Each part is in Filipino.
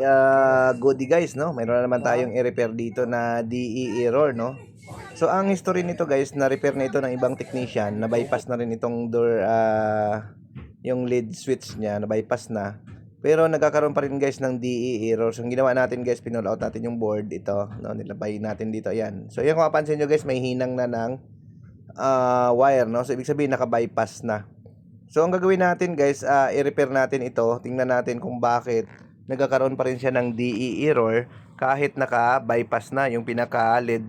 uh, goodie guys, no? Mayroon na naman tayong i-repair dito na DE error, no? So, ang history nito guys, na-repair na ito ng ibang technician, na-bypass na rin itong door, ah, yung lead switch niya, na-bypass na. Pero nagkakaroon pa rin guys ng DE error. So, ang ginawa natin guys, pinull out natin yung board, ito, no? Nilabay natin dito, ayan. So, yan kung mapansin nyo guys, may hinang na ng ah, wire, no? So, ibig sabihin, naka-bypass na. So, ang gagawin natin guys, ah, i-repair natin ito. Tingnan natin kung bakit nagkakaroon pa rin siya ng DE error kahit naka-bypass na yung pinaka-lead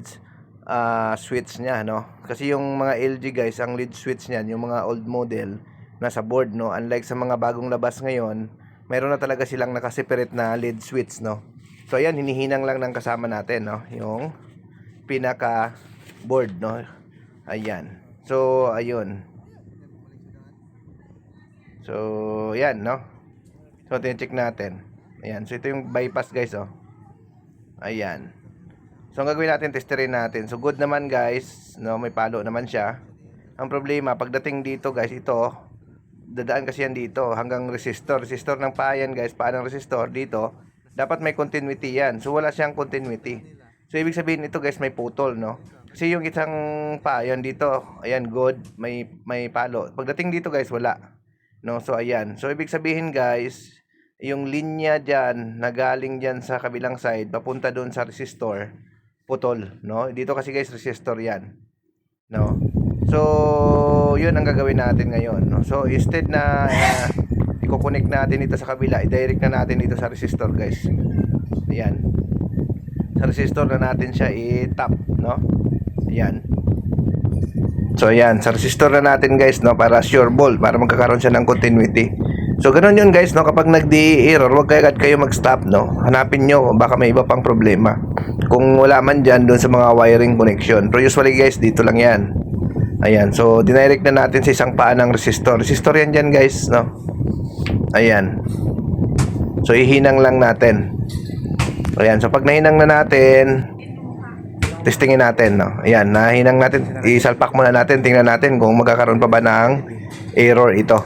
ah, switch niya, no? Kasi yung mga LG guys, ang lead switch niyan, yung mga old model, nasa board, no? Unlike sa mga bagong labas ngayon, mayroon na talaga silang nakaseparate na lead switch, no? So, ayan, hinihinang lang ng kasama natin, no? Yung pinaka board, no? Ayan. So, ayun. So, yan, no? So, check natin. Ayan. So, ito yung bypass, guys, oh. Ayan. So, ang gagawin natin, testerin natin. So, good naman, guys. No, may palo naman siya. Ang problema, pagdating dito, guys, ito, dadaan kasi yan dito hanggang resistor. Resistor ng paa yan, guys. Paa ng resistor dito. Dapat may continuity yan. So, wala siyang continuity. So, ibig sabihin ito, guys, may putol, no? Kasi yung isang paa, yan dito, ayan, good, may, may palo. Pagdating dito, guys, wala. No, so ayan. So ibig sabihin guys, yung linya diyan na galing diyan sa kabilang side papunta doon sa resistor, putol, no? Dito kasi guys resistor 'yan. No. So, 'yun ang gagawin natin ngayon, no? So instead na uh, i-connect natin ito sa kabila, i-direct na natin dito sa resistor, guys. Ayan. Sa resistor na natin siya i-tap, no? Ayan. So ayan, sa resistor na natin guys no para sure ball para magkakaroon siya ng continuity. So ganoon yun guys no kapag nag-error, wag kayo agad kayo mag-stop no. Hanapin nyo baka may iba pang problema. Kung wala man diyan doon sa mga wiring connection. Pero usually guys dito lang 'yan. Ayan, so dinirect na natin sa isang paa ng resistor. Resistor yan dyan guys no. Ayan. So ihinang lang natin. Ayan, so pag nahinang na natin, testingin natin, no? Ayan, nahinang natin, isalpak muna natin, tingnan natin kung magkakaroon pa ba ng error ito,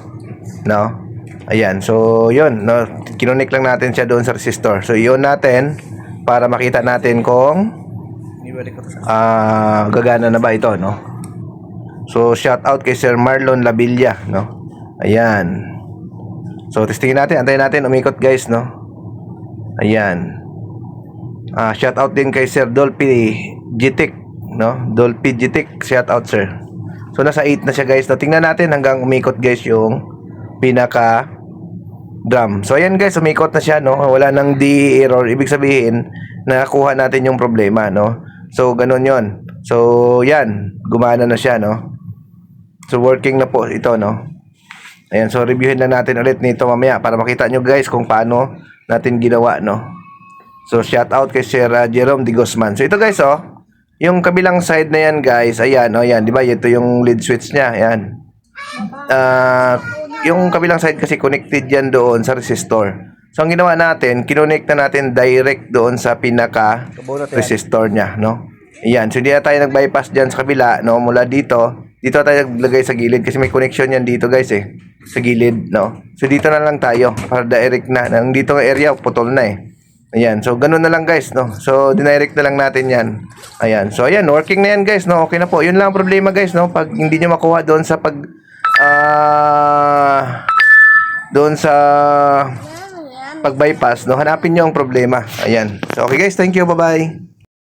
no? Ayan, so yun, no? Kinonik lang natin siya doon sa resistor. So yun natin, para makita natin kung ah gagana na ba ito, no? So shout out kay Sir Marlon Labilla, no? Ayan. So testingin natin, antayin natin, umikot guys, no? Ayan. Ah, shout out din kay Sir Dolphy Jitik, no? Dolphy Jitik, shout out sir. So nasa 8 na siya guys. No? Tingnan natin hanggang umikot guys yung pinaka drum. So ayan guys, umikot na siya, no? Wala nang D error. Ibig sabihin, nakakuha natin yung problema, no? So ganun 'yon. So yan, gumana na siya, no? So working na po ito, no? Ayan, so reviewin lang natin ulit nito mamaya para makita nyo guys kung paano natin ginawa, no? So, shout out kay Sir uh, Jerome de Guzman. So, ito guys, oh. Yung kabilang side na yan, guys. Ayan, oh, yan. Di ba? Ito yung lead switch niya. Ayan. Ah, yung kabilang side kasi connected yan doon sa resistor. So, ang ginawa natin, kinonect na natin direct doon sa pinaka resistor niya, no? Ayan. So, hindi na tayo nag-bypass dyan sa kabila, no? Mula dito, dito tayo naglagay sa gilid kasi may connection yan dito, guys, eh. Sa gilid, no? So, dito na lang tayo para direct na. Nang dito ng area, putol na, eh. Ayan, so ganun na lang guys, no? So, dinirect na lang natin yan. Ayan, so ayan, working na yan guys, no? Okay na po. Yun lang ang problema guys, no? Pag hindi nyo makuha doon sa pag... ah doon sa pag-bypass, no? Hanapin nyo ang problema. Ayan. So, okay guys, thank you. Bye-bye.